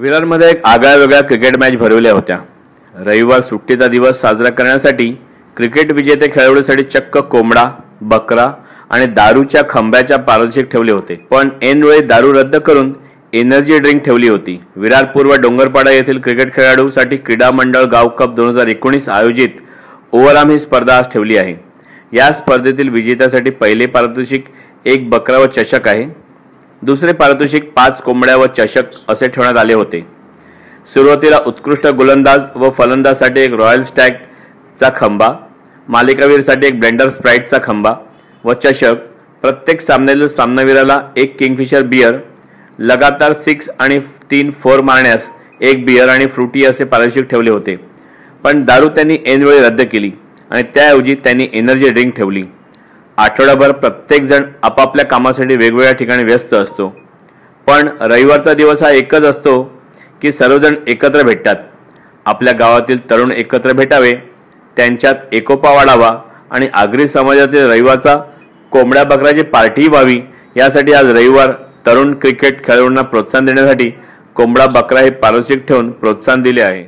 विरारमध्ये एक आगळ्या वेगळ्या cricket match भरवल्या होत्या. रविवार सुट्टीचा दिवस साजरा करण्यासाठी क्रिकेट विजेते खेळाडूसाठी चक्क कोंबडा बकरा आणि दारूच्या खंब्याच्या पारदर्शक ठेवले होते. पण ऐनवेळी दारू रद्द करून एनर्जी ड्रिंक ठेवली होती. विरार पूर्व डोंगरपाडा येथील क्रिकेट खेळाडूसाठी क्रीडा मंडळ गाव कप दोन हजार एकोणीस आयोजित ओव्हरआर्म ही स्पर्धा आज ठेवली आहे. या स्पर्धेतील विजेत्यासाठी पहिले पारितोषिक एक बकरा व चषक आहे. दुसरे पारितोषिक पाच कोंबड्या व चषक असे ठेवण्यात आले होते. सुरुवातीला उत्कृष्ट गोलंदाज व फलंदाजसाठी एक रॉयल स्टॅगचा खंबा मालिकावीरसाठी एक ब्लेंडर स्प्राईटचा खंबा व चषक प्रत्येक सामन्यातील सामनावीराला एक किंगफिशर बियर लगातार सिक्स आणि तीन फोर मारण्यास एक बियर आणि फ्रुटी असे पारितोषिक ठेवले होते. पण दारू त्यांनी ऐनवेळी रद्द केली आणि त्याऐवजी त्यांनी एनर्जी ड्रिंक ठेवली. आठवडाभर प्रत्येकजण आपापल्या कामासाठी वेगवेगळ्या ठिकाणी व्यस्त असतो. पण रविवारचा दिवस हा एकच असतो की सर्वजण एकत्र भेटतात. आपल्या गावातील तरुण एकत्र भेटावे त्यांच्यात एकोपा वाढावा आणि आगरी समाजातील रविवारचा कोंबड्या बकराची पार्टी व्हावी यासाठी आज रविवार तरुण क्रिकेट खेळाडूंना प्रोत्साहन देण्यासाठी कोंबडा बकरा हे पारितोषिक ठेवून प्रोत्साहन दिले आहे.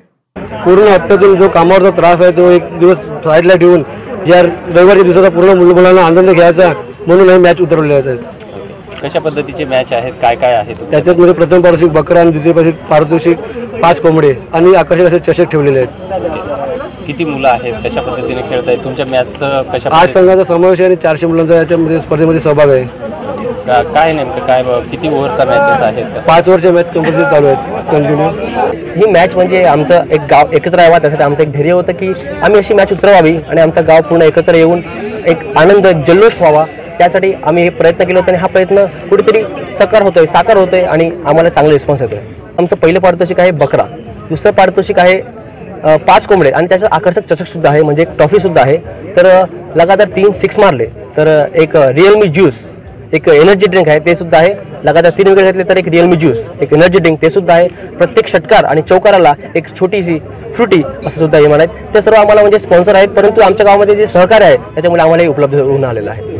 पूर्ण हप्त्यातून जो कामावरचा त्रास आहे तो एक दिवस साईडला ठेवून या रविवारच्या दिवसाचा पूर्ण मुलं मुलांना आनंद घ्यायचा म्हणून हे मॅच उतरवले आहेत कशा पद्धतीचे मॅच आहेत? काय काय आहे तुमचे? त्याच्यात मध्ये प्रथम पारितोषिक बकरा आणि द्वितीय पारितोषिक पारितोषिक पाच कोंबडे आणि आकर्षक असे चषक ठेवलेले आहेत. किती मुलं आहेत? कशा पद्धतीने खेळतायत? तुमच्या मॅचचं कशा आठ संघाचा समावेश आहे आणि चारशे मुलांचा याच्यामध्ये स्पर्धेमध्ये सहभाग आहे. का- काय नेमकं काय ब- किती ओव्हरचा मॅचेस आहेत कसं? पाच ओव्हरच्या मॅच कंपल्सरी चालू आहेत कंटिन्यू ही मॅच म्हणजे आमचं एक गाव एकत्र यावं त्यासाठी आमचं एक धैर्य होतं की आम्ही अशी मॅच उतरवावी आणि आमचं गाव पूर्ण एकत्र येऊन एक आनंद एक जल्लोष व्हावा. त्यासाठी आम्ही हे प्रयत्न केले होते आणि हा प्रयत्न कुठेतरी सकार होतोय साकार होतोय आणि आम्हाला चांगला रिस्पॉन्स येतोय. आमचं पहिलं पारितोषिक आहे बकरा. दुसरं पारितोषिक आहे अ, पाच कोंबडे आणि त्याचं आकर्षक चषक सुद्धा आहे म्हणजे एक ट्रॉफी सुद्धा आहे. तर अ, लगातार तीन सिक्स मारले. तर अ, एक रिअलमी ज्यूस एक एनर्जी ड्रिंक आहे ते सुद्धा आहे. लगातार तीन विकेट घेतले तर एक रिअलमी ज्यूस एक एनर्जी ड्रिंक ते सुद्धा आहे. प्रत्येक षटकार आणि चौकाराला एक छोटीशी फ्रुटी असं सुद्धा हे आहेत ते सर्व आम्हाला म्हणजे स्पॉन्सर आहेत परंतु आमच्या गावामध्ये जे सहकार्य आहे त्याच्यामुळे आम्हाला हे उपलब्ध होऊन आलेलं आहे.